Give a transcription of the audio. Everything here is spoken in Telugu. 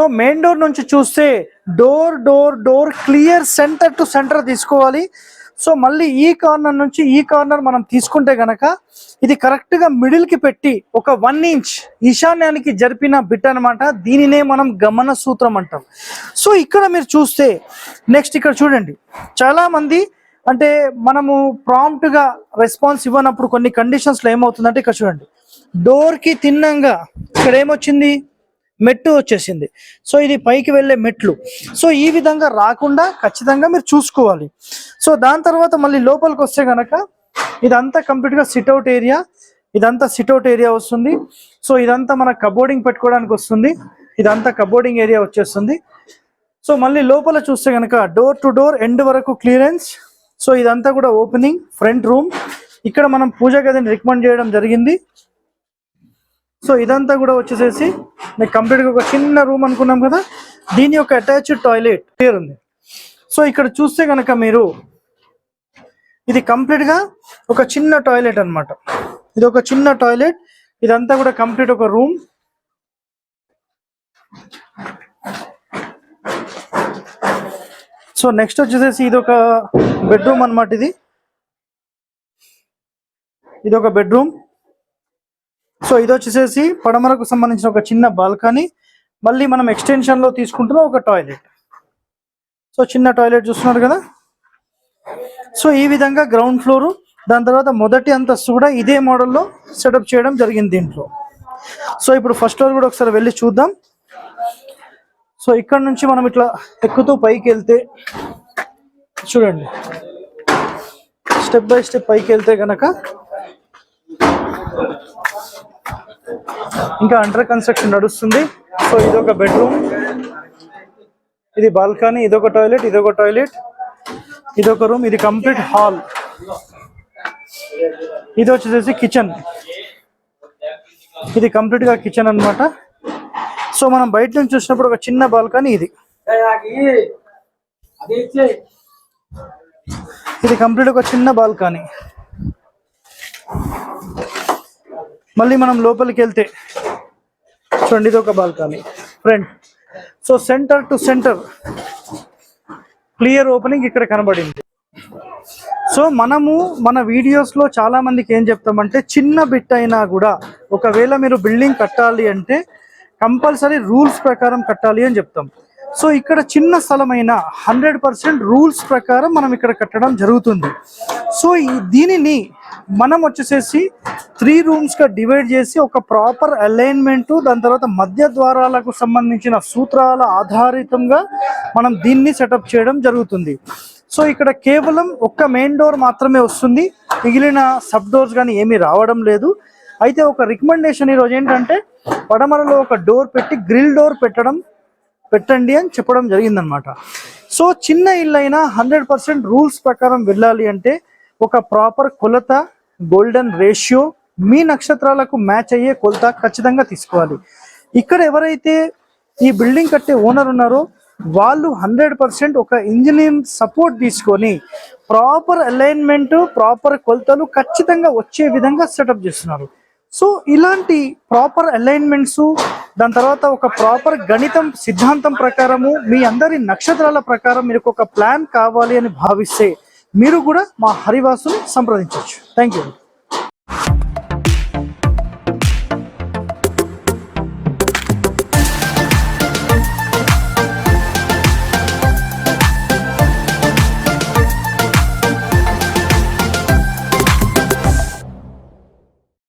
సో మెయిన్ డోర్ నుంచి చూస్తే door door door clear center to center తీసుకోవాలి. సో మళ్ళీ ఈ కార్నర్ నుంచి ఈ కార్నర్ మనం తీసుకుంటే గనక ఇది కరెక్ట్గా మిడిల్కి పెట్టి ఒక వన్ ఇంచ్ ఈశాన్యానికి జరిపిన బిట్ అన్నమాట. దీనినే మనం గమన సూత్రం అంటాం. సో ఇక్కడ మీరు చూస్తే నెక్స్ట్ ఇక్కడ చూడండి. చాలా మంది అంటే మనము ప్రాంప్ట్గా రెస్పాన్స్ ఇవ్వనప్పుడు కొన్ని కండిషన్స్లో ఏమవుతుందంటే ఇక్కడ చూడండి. డోర్కి తిన్నంగా ఇక్కడ ఏమొచ్చింది? మెట్టు వచ్చేసింది. సో ఇది పైకి వెళ్ళే మెట్లు. సో ఈ విధంగా రాకుండా ఖచ్చితంగా మీరు చూసుకోవాలి. సో దాని తర్వాత మళ్ళీ లోపలికి వస్తే గనక ఇదంతా కంప్లీట్గా సిట్అవుట్ ఏరియా ఇదంతా సిట్అవుట్ ఏరియా వస్తుంది. సో ఇదంతా మన కబోర్డింగ్ పెట్టుకోవడానికి వస్తుంది. ఇదంతా కబోర్డింగ్ ఏరియా వచ్చేస్తుంది. సో మళ్ళీ లోపల చూస్తే గనక డోర్ టు డోర్ ఎండ్ వరకు క్లియరెన్స్ సో ఇదంతా కూడా ఓపెనింగ్ ఫ్రంట్ రూమ్ ఇక్కడ మనం పూజ గదిని రికమెండ్ చేయడం జరిగింది. సో ఇదంతా కూడా వచ్చేసేసి మీకు కంప్లీట్గా ఒక చిన్న రూమ్ అనుకున్నాం కదా? దీని యొక్క అటాచ్డ్ టాయిలెట్ క్లియర్ ఉంది. సో ఇక్కడ చూస్తే కనుక మీరు ఇది కంప్లీట్గా ఒక చిన్న టాయిలెట్ అన్నమాట. ఇది ఒక చిన్న టాయిలెట్ ఇదంతా కూడా కంప్లీట్ ఒక రూమ్ సో నెక్స్ట్ వచ్చేసేసి ఇది ఒక బెడ్రూమ్ అన్నమాట ఇది. ఇది ఒక బెడ్రూమ్ సో ఇది వచ్చేసేసి పడమరకు సంబంధించిన ఒక చిన్న బాల్కనీ. మళ్ళీ మనం ఎక్స్టెన్షన్లో తీసుకుంటున్న ఒక టాయిలెట్. సో చిన్న టాయిలెట్ చూస్తున్నారు కదా? సో ఈ విధంగా గ్రౌండ్ ఫ్లోర్ దాని తర్వాత మొదటి అంతస్తు కూడా ఇదే మోడల్లో సెటప్ చేయడం జరిగింది దీంట్లో. సో ఇప్పుడు ఫస్ట్ ఫ్లోర్ కూడా ఒకసారి వెళ్ళి చూద్దాం. సో ఇక్కడ నుంచి మనం ఇట్లా ఎక్కుతూ పైకి వెళ్తే చూడండి. స్టెప్ బై స్టెప్ పైకి వెళ్తే గనక ఇంకా అండర్ కన్స్ట్రక్షన్ నడుస్తుంది. సో ఇది ఒక బెడ్రూమ్ ఇది బాల్కనీ ఇదొక టాయిలెట్ ఇదొక టాయిలెట్ ఇదొక రూమ్ ఇది కంప్లీట్ హాల్ ఇది వచ్చేసి కిచెన్ ఇది కంప్లీట్గా కిచెన్ అన్నమాట. సో మనం బయట నుంచి చూసినప్పుడు ఒక చిన్న బాల్కనీ ఇది. ఇది కంప్లీట్ ఒక చిన్న బాల్కనీ మళ్ళీ మనం లోపలికి వెళ్తే చూడండి ఇది ఒక balcony. Front so center to center clear opening ఇక్కడ కనబడింది. సో మనము మన వీడియోస్లో చాలా మందికి ఏం చెప్తామంటే చిన్న బిట్ అయినా కూడా ఒకవేళ మీరు బిల్డింగ్ కట్టాలి అంటే కంపల్సరీ రూల్స్ ప్రకారం కట్టాలి అని చెప్తాం. సో ఇక్కడ చిన్న స్థలమైన హండ్రెడ్ పర్సెంట్ రూల్స్ ప్రకారం మనం ఇక్కడ కట్టడం జరుగుతుంది. సో దీనిని మనం వచ్చేసేసి త్రీ రూమ్స్గా డివైడ్ చేసి ఒక ప్రాపర్ అలైన్మెంట్ దాని తర్వాత మధ్య ద్వారాలకు సంబంధించిన సూత్రాల ఆధారితంగా మనం దీన్ని సెటప్ చేయడం జరుగుతుంది. సో ఇక్కడ కేవలం ఒక్క మెయిన్ డోర్ మాత్రమే వస్తుంది. మిగిలిన సబ్ డోర్స్ కానీ ఏమీ రావడం లేదు. అయితే ఒక రికమెండేషన్ ఈరోజు ఏంటంటే పడమరలో ఒక డోర్ పెట్టి గ్రిల్ డోర్ పెట్టడం పెట్టండి అని చెప్పడం జరిగిందనమాట. సో చిన్న ఇల్లు అయినా హండ్రెడ్ పర్సెంట్ రూల్స్ ప్రకారం వెళ్ళాలి అంటే ఒక ప్రాపర్ కొలత గోల్డెన్ రేషియో మీ నక్షత్రాలకు మ్యాచ్ అయ్యే కొలత ఖచ్చితంగా తీసుకోవాలి. ఇక్కడ ఎవరైతే ఈ బిల్డింగ్ కట్టే ఓనర్ ఉన్నారో వాళ్ళు హండ్రెడ్ పర్సెంట్ ఒక ఇంజనీర్ సపోర్ట్ తీసుకొని ప్రాపర్ అలైన్మెంట్ ప్రాపర్ కొలతలు ఖచ్చితంగా వచ్చే విధంగా సెటప్ చేస్తున్నారు. సో ఇలాంటి ప్రాపర్ అలైన్మెంట్స్ దాని తర్వాత ఒక ప్రాపర్ గణితం సిద్ధాంతం ప్రకారము మీ అందరి నక్షత్రాల ప్రకారం మీరు ఒక ప్లాన్ కావాలి అని భావిస్తే మీరు కూడా మా హరివాసుని సంప్రదించవచ్చు. Thank you